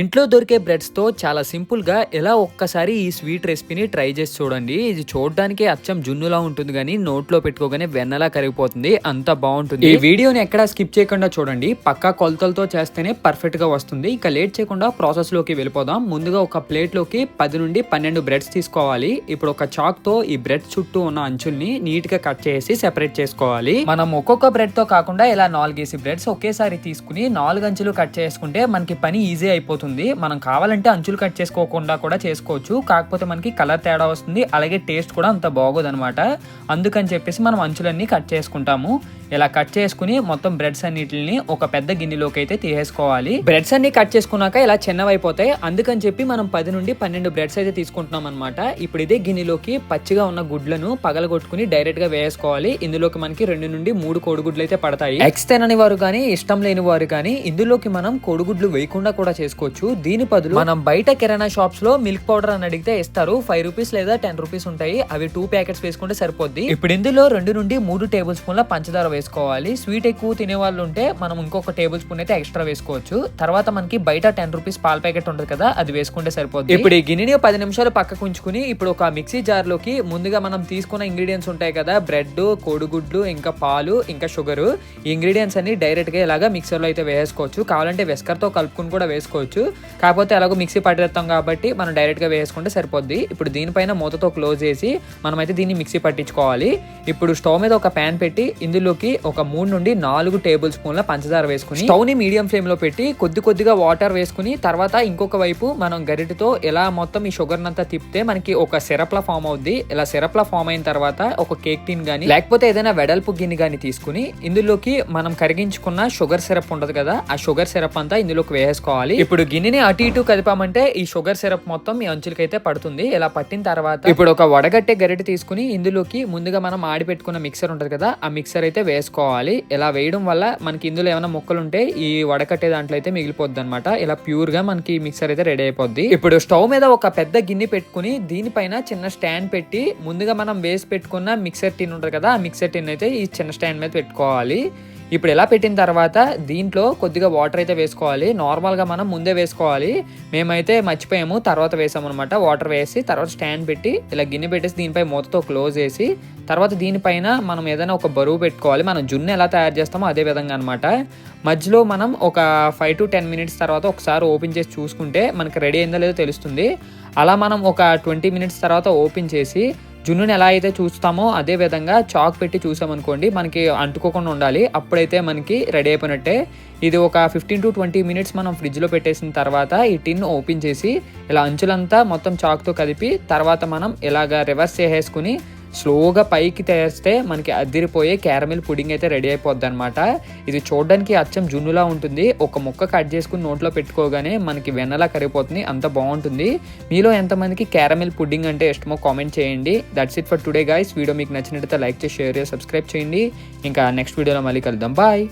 ఇంట్లో దొరికే బ్రెడ్స్తో చాలా సింపుల్గా ఎలా ఒక్కసారి ఈ స్వీట్ రెసిపీని ట్రై చేసి చూడండి. ఇది చూడడానికి అచ్చం జున్నులా ఉంటుంది కానీ నోట్లో పెట్టుకోగానే వెన్నలా కరిగిపోతుంది. అంత బాగుంటుంది. ఈ వీడియోని ఎక్కడ స్కిప్ చేయకుండా చూడండి. పక్కా కొలతలతో చేస్తేనే పర్ఫెక్ట్గా వస్తుంది. ఇంకా లేట్ చేయకుండా ప్రాసెస్లోకి వెళ్ళిపోదాం. ముందుగా ఒక ప్లేట్లోకి పది నుండి పన్నెండు బ్రెడ్స్ తీసుకోవాలి. ఇప్పుడు ఒక చాక్తో ఈ బ్రెడ్ చుట్టూ ఉన్న అంచుల్ని నీట్గా కట్ చేసి సెపరేట్ చేసుకోవాలి. మనం ఒక్కొక్క బ్రెడ్తో కాకుండా ఇలా నాలుగేసి బ్రెడ్స్ ఒకేసారి తీసుకుని నాలుగు అంచులు కట్ చేసుకుంటే మనకి పని ఈజీ అయిపోతుంది. మనం కావాలంటే అంచులు కట్ చేసుకోకుండా కూడా చేసుకోవచ్చు. కాకపోతే మనకి కలర్ తేడా వస్తుంది. అలాగే టేస్ట్ కూడా అంత బాగోదు అనమాట అందుకని చెప్పేసి మనం అంచులన్నీ కట్ చేసుకుంటాము. ఇలా కట్ చేసుకుని మొత్తం బ్రెడ్స్ అన్నిటిని ఒక పెద్ద గిన్నెలోకి అయితే తీసేసుకోవాలి. బ్రెడ్స్ అన్ని కట్ చేసుకున్నాక ఇలా చిన్నవైపోతాయి. అందుకని చెప్పి మనం పది నుండి పన్నెండు బ్రెడ్స్ అయితే తీసుకుంటున్నాం అనమాట ఇప్పుడు ఇదే గిన్నెలోకి పచ్చిగా ఉన్న గుడ్లను పగలగొట్టుకుని డైరెక్ట్గా వేసుకోవాలి ఇందులోకి మనకి రెండు నుండి మూడు కోడిగుడ్లు అయితే పడతాయి. ఎక్స్ తినని వారు కానీ ఇష్టం లేని వారు కానీ ఇందులోకి మనం కోడిగుడ్లు వేయకుండా కూడా చేసుకోవచ్చు. దీని బదులు మనం బయట కిరాణా షాప్స్లో మిల్క్ పౌడర్ అని అడిగితే ఇస్తారు. ఫైవ్ రూపీస్ లేదా టెన్ రూపీస్ ఉంటాయి. అవి టూ ప్యాకెట్స్ వేసుకుంటే సరిపోద్ది. ఇప్పుడు ఇందులో రెండు నుండి మూడు టేబుల్ స్పూన్ల పంచదార వేసుకోవాలి. స్వీట్ ఎక్కువ తినే వాళ్ళు ఉంటే మనం ఇంకొక టేబుల్ స్పూన్ అయితే ఎక్స్ట్రా వేసుకోవచ్చు. తర్వాత మనకి బయట టెన్ రూపీస్ పాల ప్యాకెట్ ఉంటుంది కదా అది వేసుకుంటే సరిపోద్ది. ఇప్పుడు ఈ గిన్నెని పది నిమిషాలు పక్కకు ఉంచుకుని ఇప్పుడు ఒక మిక్సీ జార్లోకి ముందుగా మనం తీసుకున్న ఇంగ్రీడియంట్స్ ఉంటాయి కదా బ్రెడ్ కోడిగుడ్లు ఇంకా పాలు ఇంకా షుగర్ ఈ ఇంగ్రీడియంట్స్ అన్ని డైరెక్ట్గా ఇలాగా మిక్సర్లో అయితే వేసుకోవచ్చు. కావాలంటే వెస్కర్తో కలుపుకుని కూడా వేసుకోవచ్చు. కాకపోతే అలాగో మిక్సీ పట్టేస్తాం కాబట్టి మనం డైరెక్ట్గా వేసుకుంటే సరిపోద్ది. ఇప్పుడు దీనిపైన మూతతో క్లోజ్ చేసి మనమైతే దీన్ని మిక్సీ పట్టించుకోవాలి. ఇప్పుడు స్టవ్ మీద ఒక ప్యాన్ పెట్టి ఇందులోకి ఒక మూడు నుండి నాలుగు టేబుల్ స్పూన్ల పంచదార వేసుకుని స్టవ్ని మీడియం ఫ్లేమ్లో పెట్టి కొద్ది కొద్దిగా వాటర్ వేసుకుని తర్వాత ఇంకొక వైపు మనం గరిటతో ఎలా మొత్తం ఈ షుగర్ అంతా తిప్పితే మనకి ఒక సిరప్ లా ఫామ్ అవుద్ది. ఇలా సిరప్ లా ఫామ్ అయిన తర్వాత ఒక కేక్ టిన్ గానీ లేకపోతే ఏదైనా వెడల్పు గిన్నె గానీ తీసుకుని ఇందులోకి మనం కరిగించుకున్న షుగర్ సిరప్ ఉంటది కదా ఆ షుగర్ సిరప్ అంతా ఇందులోకి వేసుకోవాలి ఇప్పుడు గిన్నెని అటు ఇటు కదిపామంటే ఈ షుగర్ సిరప్ మొత్తం ఈ అంచులకైతే పడుతుంది. ఇలా పట్టిన తర్వాత ఇప్పుడు ఒక వడగట్టే గరిటె తీసుకుని ఇందులోకి ముందుగా మనం ఆడి పెట్టుకున్న మిక్సర్ ఉంటుంది కదా ఆ మిక్సర్ అయితే వేసుకోవాలి. ఇలా వేయడం వల్ల మనకి ఇందులో ఏమైనా ముక్కలు ఉంటే ఈ వడకట్టే దాంట్లో అయితే మిగిలిపోద్ది అనమాట ఇలా ప్యూర్గా మనకి మిక్సర్ అయితే రెడీ అయిపోద్ది. ఇప్పుడు స్టవ్ మీద ఒక పెద్ద గిన్నె పెట్టుకుని దీనిపైన చిన్న స్టాండ్ పెట్టి ముందుగా మనం వేసి పెట్టుకున్న మిక్సర్ టిన్ ఉంటుంది కదా ఆ మిక్సర్ టిన్ అయితే ఈ చిన్న స్టాండ్ మీద పెట్టుకోవాలి. ఇప్పుడు ఇలా పెట్టిన తర్వాత దీంట్లో కొద్దిగా వాటర్ అయితే వేసుకోవాలి. నార్మల్గా మనం ముందే వేసుకోవాలి. మేమైతే మర్చిపోయాము. తర్వాత వేసామన్నమాట. వాటర్ వేసి తర్వాత స్టాండ్ పెట్టి ఇలా గిన్నె పెట్టేసి దీనిపై మూతతో క్లోజ్ చేసి తర్వాత దీనిపైన మనం ఏదైనా ఒక బరువు పెట్టుకోవాలి. మనం జున్ను ఎలా తయారు చేస్తామో అదే విధంగా అనమాట మధ్యలో మనం ఒక ఫైవ్ టు టెన్ మినిట్స్ తర్వాత ఒకసారి ఓపెన్ చేసి చూసుకుంటే మనకి రెడీ అయిందో లేదో తెలుస్తుంది. అలా మనం ఒక ట్వంటీ మినిట్స్ తర్వాత ఓపెన్ చేసి జున్నుని ఎలా అయితే చూస్తామో అదే విధంగా చాక్ పెట్టి చూసామనుకోండి మనకి అంటుకోకుండా ఉండాలి. అప్పుడైతే మనకి రెడీ అయిపోయినట్టే. ఇది ఒక ఫిఫ్టీన్ టు ట్వంటీ మినిట్స్ మనం ఫ్రిడ్జ్లో పెట్టేసిన తర్వాత ఈ టిన్ ఓపెన్ చేసి ఇలా అంచులంతా మొత్తం చాక్తో కలిపి తర్వాత మనం ఇలాగ రివర్స్ చేసేసుకుని స్లోగా పైకి తెస్తే మనకి అదిరిపోయే క్యారమిల్ పుడింగ్ అయితే రెడీ అయిపోద్ది అనమాట ఇది చూడడానికి అచ్చం జున్నులా ఉంటుంది. ఒక ముక్క కట్ చేసుకుని నోట్లో పెట్టుకోగానే మనకి వెన్నలా కరిగిపోతుంది. అంత బాగుంటుంది. మీలో ఎంతమందికి క్యారమిల్ పుడ్డింగ్ అంటే ఇష్టమో కామెంట్ చేయండి. That's it for today guys video మీకు నచ్చినట్టయితే లైక్ చేసి షేర్ చేసి సబ్స్క్రైబ్ చేయండి. ఇంకా నెక్స్ట్ వీడియోలో మళ్ళీ కలుద్దాం. బాయ్